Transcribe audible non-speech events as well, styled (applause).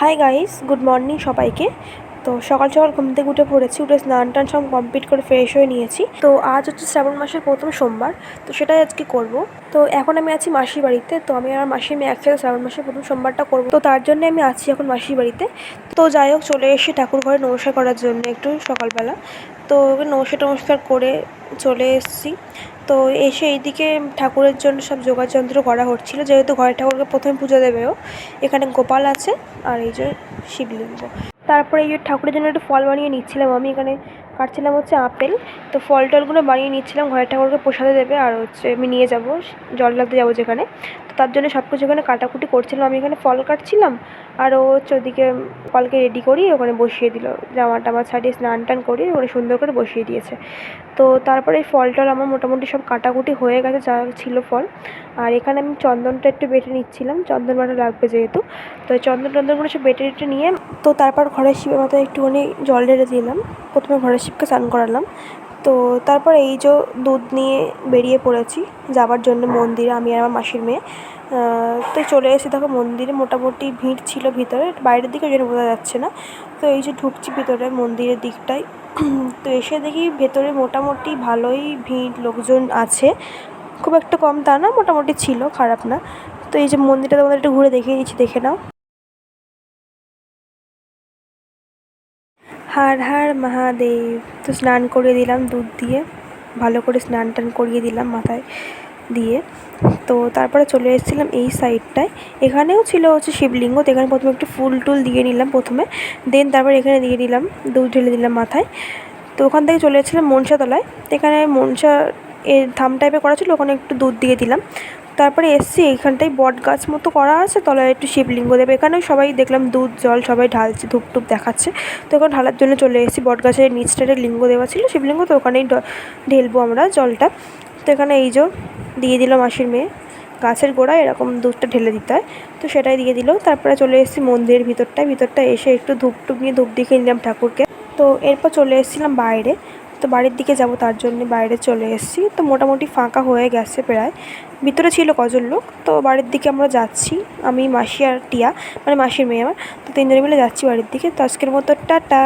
Hi guys good morning সবাইকে। তো সকাল সকাল ঘুম থেকে উঠে পড়েছি, উঠে স্নান টান সব কমপ্লিট করে ফ্রেশ হয়ে নিয়েছি। তো আজ হচ্ছে শ্রাবণ মাসের প্রথম সোমবার, তো সেটাই আজকে করব। তো এখন আমি আছি মাসির বাড়িতে, তো আমি আমার মাসির মেয়ে একসাথে শ্রাবণ মাসের প্রথম সোমবারটা করব। তো তার জন্য আমি আছি এখন মাসির বাড়িতে। তো যাই হোক, চলে এসে ঠাকুর ঘরে নমস্কার করার জন্য একটু সকালবেলা। তো নমস্কার টমস্কার করে চলে এসেছি। তো এসে এইদিকে ঠাকুরের জন্য সব যোগাযন্ত্র করা হচ্ছিল। যেহেতু ঘরে ঠাকুরকে প্রথমে পুজো দেবেও, এখানে গোপাল আছে আর এই যে শিবলিঙ্গ। তারপরে এই ঠাকুরের জন্য একটু ফল বানিয়ে নিচ্ছিলাম, আমি এখানে কাটছিলাম হচ্ছে আপেল। তো ফল টলগুলো বানিয়ে নিচ্ছিলাম, ঘরের ঠাকুরকে প্রসাদে দেবে আর হচ্ছে আমি নিয়ে যাব, জল ঢালতে যাব যেখানে। তো তার জন্য সব কিছু এখানে কাটাকুটি করছিলাম, আমি এখানে ফল কাটছিলাম আর ও হচ্ছে ওদিকে ফলকে রেডি করি ওখানে বসিয়ে দিল, জামা টামা ছাড়িয়ে স্নান টান করি ওখানে সুন্দর করে বসিয়ে দিয়েছে। তো তারপরে এই ফল টল আমার মোটামুটি সব কাটাকুটি হয়ে গেছে, যা ছিল ফল। আর এখানে আমি চন্দনটা একটু বেটে নিচ্ছিলাম, চন্দন বাটা লাগবে যেহেতু। তো চন্দন টন্দনগুলো সব বেটে টেটে নিয়ে তো তারপর ঘরের শিবের মাথায় একটুখানি জল ঢেলে দিলাম। প্রথমে ঘরের শিবকে স্নান করালাম। তো তারপর এই যে দুধ নিয়ে বেরিয়ে পড়েছি, যাবার জন্য মন্দিরে আমি আর আমার মাসির মেয়ে। তো চলে এসে দেখো মন্দিরে, মোটামুটি ভিড় ছিল ভিতরে, বাইরের দিকে যেন বোঝা যাচ্ছে না। তো এই যে ঢুকছি ভিতরে মন্দিরের দিকটায়, (clears throat) তো এসে দেখি ভেতরে মোটামুটি ভালোই ভিড়, লোকজন আছে। খুব একটা কম তা না, মোটামুটি ছিল, খারাপ না। তো এই যে মন্দিরটা তোমাদের একটু ঘুরে দেখিয়ে দিচ্ছি, দেখে নাও। হার হার মহাদেব। তো স্নান করিয়ে দিলাম দুধ দিয়ে। ভালো করে স্নান টান করিয়ে দিলাম মাথায় দিয়ে। তো তারপরে চলে এসেছিলাম এই সাইডটায়। এখানেও ছিল হচ্ছে শিবলিঙ্গ, তো এখানে প্রথমে একটু ফুল টুল দিয়ে নিলাম প্রথমে। দেন তারপর এখানে দিয়ে দিলাম, দুধ ঢেলে দিলাম মাথায়। তো ওখান থেকে চলে এসেছিলাম মনসাতলায়। তো এখানে মনসা এ থাম টাইপের করা ছিল, ওখানে একটু দুধ দিয়ে দিলাম। তারপরে এসছি এইখানটায় বট গাছ মতো করা আছে, তলায় একটু শিবলিঙ্গ দেবে। এখানেও সবাই দেখলাম দুধ, জল সবাই ঢালছে ধূপ টুপ দেখাচ্ছে। তো ওখানে ঢালার জন্য চলে এসেছি। বট গাছের নিচটাতে লিঙ্গ দেওয়া ছিল, শিবলিঙ্গ তো ওখানেই ঢেলবো আমরা জলটা। তো এখানে এই যে দিয়ে দিল মাসির মেয়ে। গাছের গোড়ায় এরকম দুধটা ঢেলে দিতে হয়। তো সেটাই দিয়ে দিল। তারপরে চলে এসেছি মন্দিরের ভিতরটায়। ভিতরটা এসে একটু ধূপ টুপ নিয়ে ধূপ দেখে নিলাম ঠাকুরকে। তো এরপর চলে এসেছিলাম বাইরে। তো বাড়ির দিকে যাব তার জন্য, বাইরে চলে এসেছি। তো মোটামুটি ফাঁকা হয়ে গেছে প্রায়। ভিতরে ছিল কজন লোক, তো বাড়ির দিকে আমরা যাচ্ছি। আমি, মাসি আর টিয়া মানে মাসির মেয়ে আমার। তো তিনজনে মিলে যাচ্ছি বাড়ির দিকে। তো আজকের মতো টাটা।